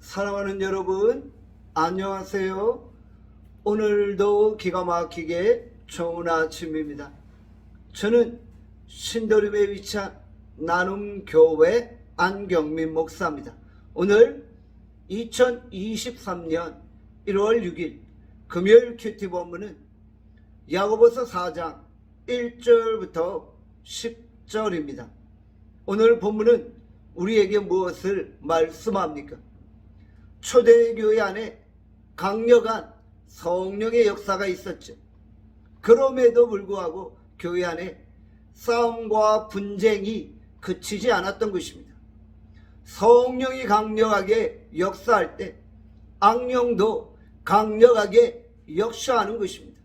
사랑하는 여러분, 안녕하세요. 오늘도 기가 막히게 좋은 아침입니다. 저는 신도림에 위치한 나눔교회 안경민 목사입니다. 오늘 2023년 1월 6일 금요일 큐티 본문은 야고보서 4장 1절부터 10절입니다. 오늘 본문은 우리에게 무엇을 말씀합니까? 초대교회 안에 강력한 성령의 역사가 있었죠. 그럼에도 불구하고 교회 안에 싸움과 분쟁이 그치지 않았던 것입니다. 성령이 강력하게 역사할 때 악령도 강력하게 역사하는 것입니다.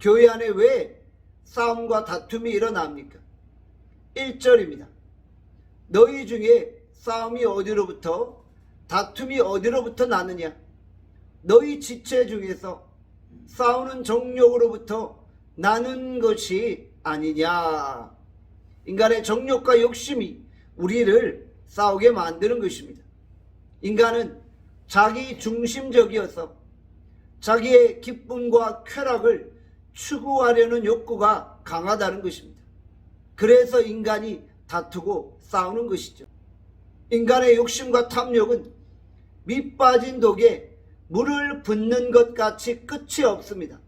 교회 안에 왜 싸움과 다툼이 일어납니까? 1절입니다. 너희 중에 싸움이 어디로부터 다툼이 어디로부터 나느냐? 너희 지체 중에서 싸우는 정욕으로부터 나는 것이 아니냐? 인간의 정욕과 욕심이 우리를 싸우게 만드는 것입니다. 인간은 자기 중심적이어서 자기의 기쁨과 쾌락을 추구하려는 욕구가 강하다는 것입니다. 그래서 인간이 다투고 싸우는 것이죠. 인간의 욕심과 탐욕은 밑 빠진 독에 물을 붓는 것 같이 끝이 없습니다.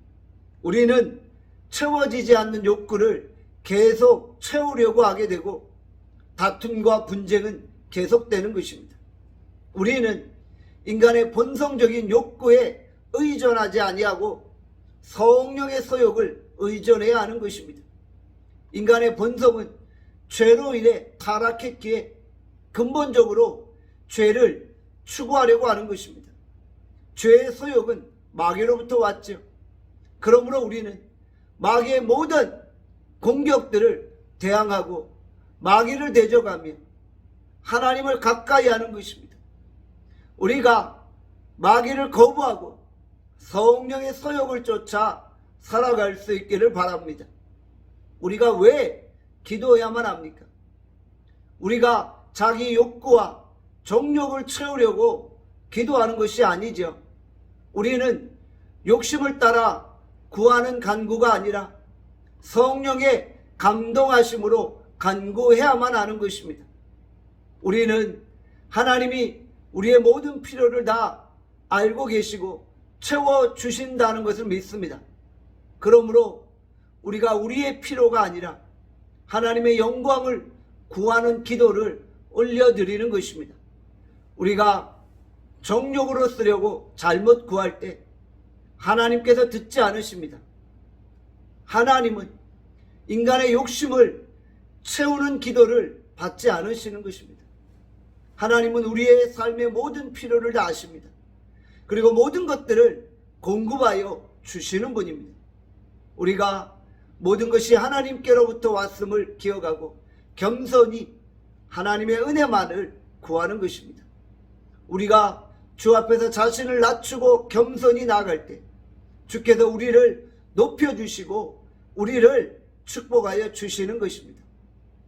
우리는 채워지지 않는 욕구를 계속 채우려고 하게 되고 다툼과 분쟁은 계속되는 것입니다. 우리는 인간의 본성적인 욕구에 의존하지 아니하고 성령의 소욕을 의존해야 하는 것입니다. 인간의 본성은 죄로 인해 타락했기에 근본적으로 죄를 추구하려고 하는 것입니다. 죄의 소욕은 마귀로부터 왔죠. 그러므로 우리는 마귀의 모든 공격들을 대항하고 마귀를 대적하며 하나님을 가까이 하는 것입니다. 우리가 마귀를 거부하고 성령의 소욕을 쫓아 살아갈 수 있기를 바랍니다. 우리가 왜 기도해야만 합니까? 우리가 자기 욕구와 정욕을 채우려고 기도하는 것이 아니죠. 우리는 욕심을 따라 구하는 간구가 아니라 성령의 감동하심으로 간구해야만 하는 것입니다. 우리는 하나님이 우리의 모든 필요를 다 알고 계시고 채워 주신다는 것을 믿습니다. 그러므로 우리가 우리의 필요가 아니라 하나님의 영광을 구하는 기도를 올려드리는 것입니다. 우리가 정욕으로 쓰려고 잘못 구할 때 하나님께서 듣지 않으십니다. 하나님은 인간의 욕심을 채우는 기도를 받지 않으시는 것입니다. 하나님은 우리의 삶의 모든 필요를 다 아십니다. 그리고 모든 것들을 공급하여 주시는 분입니다. 우리가 모든 것이 하나님께로부터 왔음을 기억하고 겸손히 하나님의 은혜만을 구하는 것입니다. 우리가 주 앞에서 자신을 낮추고 겸손히 나아갈 때 주께서 우리를 높여주시고 우리를 축복하여 주시는 것입니다.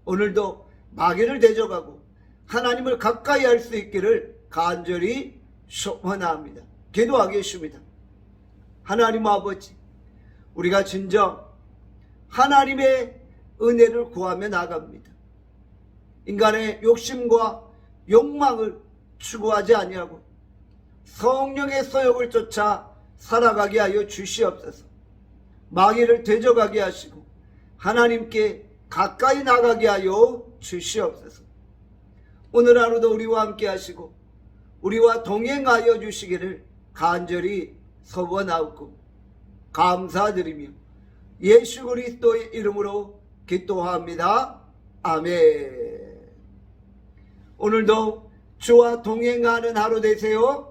오늘도 마귀를 대적하고 하나님을 가까이 할 수 있기를 간절히 소원합니다. 기도하겠습니다. 하나님 아버지, 우리가 진정 하나님의 은혜를 구하며 나갑니다. 인간의 욕심과 욕망을 추구하지 아니하고 성령의 소욕을 쫓아 살아가게 하여 주시옵소서. 마귀를 대적하게 하시고 하나님께 가까이 나가게 하여 주시옵소서. 오늘 하루도 우리와 함께 하시고 우리와 동행하여 주시기를 간절히 소원하옵고 감사드리며 예수 그리스도의 이름으로 기도합니다. 아멘. 오늘도 주와 동행하는 하루 되세요.